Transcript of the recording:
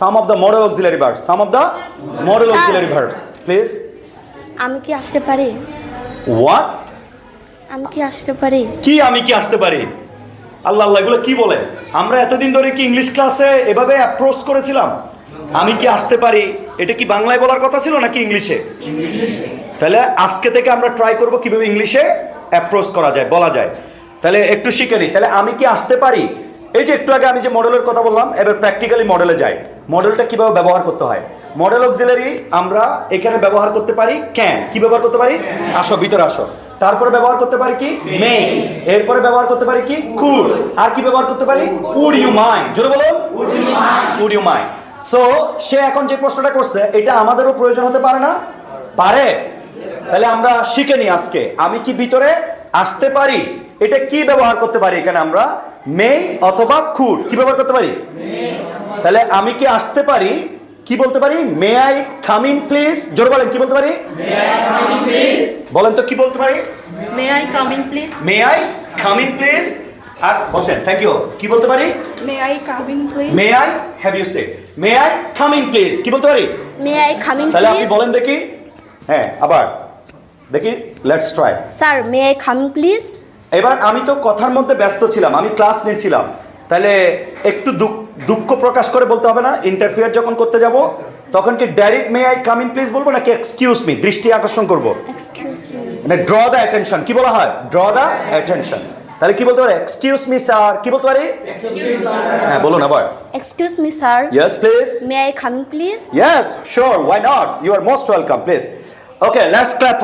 Some of the modal auxiliary verbs some of the modal auxiliary verbs please আমি কি আসতে পারি? What আমি কি আসতে পারি? কি আমি কি আসতে পারি? আল্লাহ আল্লাহ এগুলো কি বলে? আমরা এতদিন ধরে কি ইংলিশ ক্লাসে এভাবে অ্যাপ্রোচ করেছিলাম? আমি কি আসতে পারি? এটা কি বাংলায় বলার কথা ছিল নাকি ইংলিশে তাহলে আজকে থেকে আমরা ট্রাই করব কীভাবে ইংলিশে অ্যাপ্রোচ করা যায় বলা যায়। তাহলে একটু শিখে নিই। তাহলে আমি কি আসতে পারি? এই যে একটু আগে আমি যে মডেলের কথা বললাম এবার প্র্যাকটিক্যালি মডেলে যাই। মডেলটা কীভাবে ব্যবহার করতে হয়? মডেল অক্সিলারি আমরা এখানে ব্যবহার করতে পারি ক্যান কি ব্যবহার করতে পারি? আসো ভিতরে আসো। তারপরে ব্যবহার করতে পারি কি? মে এরপরে ব্যবহার করতে পারি কি? কুড আর কি ব্যবহার করতে পারি? উড ইউ মাইন্ড জোরে বলো would you mind so say এখন যে প্রশ্নটা করছে এটা আমাদেরও প্রয়োজন হতে পারে না? পারে। তাহলে আমরা শিখে নিই আজকে। আমি কি ভিতরে আসতে পারি? এটা কি ব্যবহার করতে পারি এখানে আমরা? মে অথবা খুড কি ব্যবহার করতে পারি? তাহলে আমি কি আসতে পারি? কি বলতে পারি? May I come in please জোরে বলেন কি বলতে পারি? বলেন তো কি বলতে পারি? May I come in, please? May I come in please আর বসেন থ্যাংক ইউ কি বলতে পারি? May I come in, please? May I have you say may I come in please কি বলতে পারি? মে আই কামিং তাহলে আপনি প্লিজ বলেন দেখি। হ্যাঁ আবার। দেখি let's try sir may I coming please এবার আমি তো কথার মধ্যে ব্যস্ত ছিলাম আমি ক্লাস নিচ্ছিলাম তাহলে একটু দুঃখ- দুঃখ প্রকাশ করে বলতে হবে না ইন্টারফিয়ার যখন করতে যাব তখন কি direct may I come in please বলব নাকি এক্সকিউজ মি দৃষ্টি আকর্ষণ করব? এক্সকিউজ মি মানে ড্র দ্য অ্যাটেনশন কি বলা হয়? ড্র দ্য অ্যাটেনশন তাহলে কি বলতে পারে? এক্সকিউজ মি স্যার কি বলতে পারি? হ্যাঁ বলুন আবার। Excuse me sir yes please may I coming please sure. Why not? You are most welcome, please. Okay, let's clap for